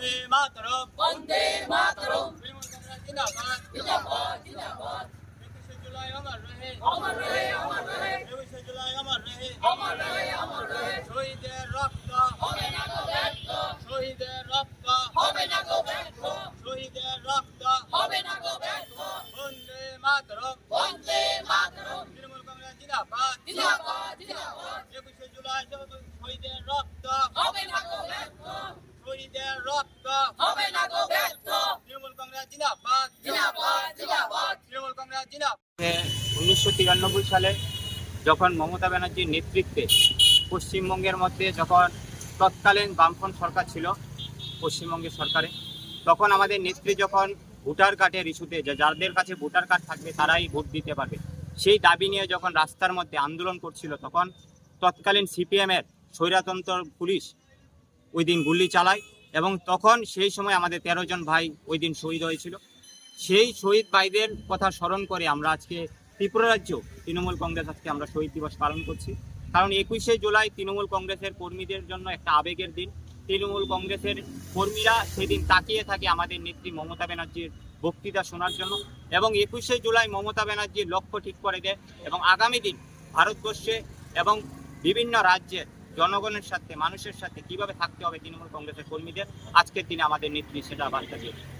বন্দে মাতরম। বন্দে মাতরম। জিন্দাবাদ। জিন্দাবাদ জিন্দাবাদ। একুশে জুলাই অমর রহে। অমর রহে অমর রহে। একুশে জুলাই অমর রহে। অমর রহে অমর রহে। শহীদের রক্ত। হবে না গো ব্যর্থ। শহীদের রক্ত। হবে না গো ব্যর্থ। শহীদের রক্ত। হবে না গো ব্যর্থ। বন্দে মাতরম। বন্দে মাতরম। তৃণমূল কংগ্রেস জিন্দাবাদ। জিন্দাবাদ জিন্দাবাদ। একুশে জুলাই শহীদের রক্ত। হবে না গো ব্যর্থ। শহীদের রক্ত হবে না গো ব্যর্থ। তৃণমূল কংগ্রেস জিন্দাবাদ। জিন্দাবাদ জিন্দাবাদ। তৃণমূল কংগ্রেস জিন্দাবাদ। উনিশশো তিরানব্বই সালে যখন মমতা ব্যানার্জির নেতৃত্বে পশ্চিমবঙ্গের মধ্যে যখন তৎকালীন বামফ্রন্ট সরকার ছিল পশ্চিমবঙ্গের সরকারে তখন আমাদের নেত্রী যখন ভোটার কার্ডের ইস্যুতে যে যাদের কাছে ভোটার কার্ড থাকবে তারাই ভোট দিতে পারবে। সেই দাবি নিয়ে যখন রাস্তার মধ্যে আন্দোলন করছিল তখন তৎকালীন সিপিএমের স্বৈরাতন্ত্র পুলিশ ওই দিন গুলি চালায়। এবং তখন সেই সময় আমাদের তেরো জন ভাই ওই দিন শহীদ হয়েছিল। সেই শহীদ ভাইদের কথা স্মরণ করে আমরা আজকে ত্রিপুরা রাজ্য তৃণমূল কংগ্রেস আজকে আমরা শহীদ দিবস পালন করছি। কারণ একুশে জুলাই তৃণমূল কংগ্রেসের কর্মীদের জন্য একটা আবেগের দিন। তৃণমূল কংগ্রেসের কর্মীরা সেদিন তাকিয়ে থাকে আমাদের নেত্রী মমতা ব্যানার্জির বক্তৃতা শোনার জন্য এবং একুশে জুলাই মমতা ব্যানার্জির লক্ষ্য ঠিক করে দেয় এবং আগামী দিন ভারতবর্ষে এবং বিভিন্ন রাজ্যের জনগণের সাথে, মানুষের সাথে কীভাবে থাকতে হবে তৃণমূল কংগ্রেসের কর্মীদের? আজকের দিনে আমাদের নেত্রী সেটা বার্তা দিয়েছে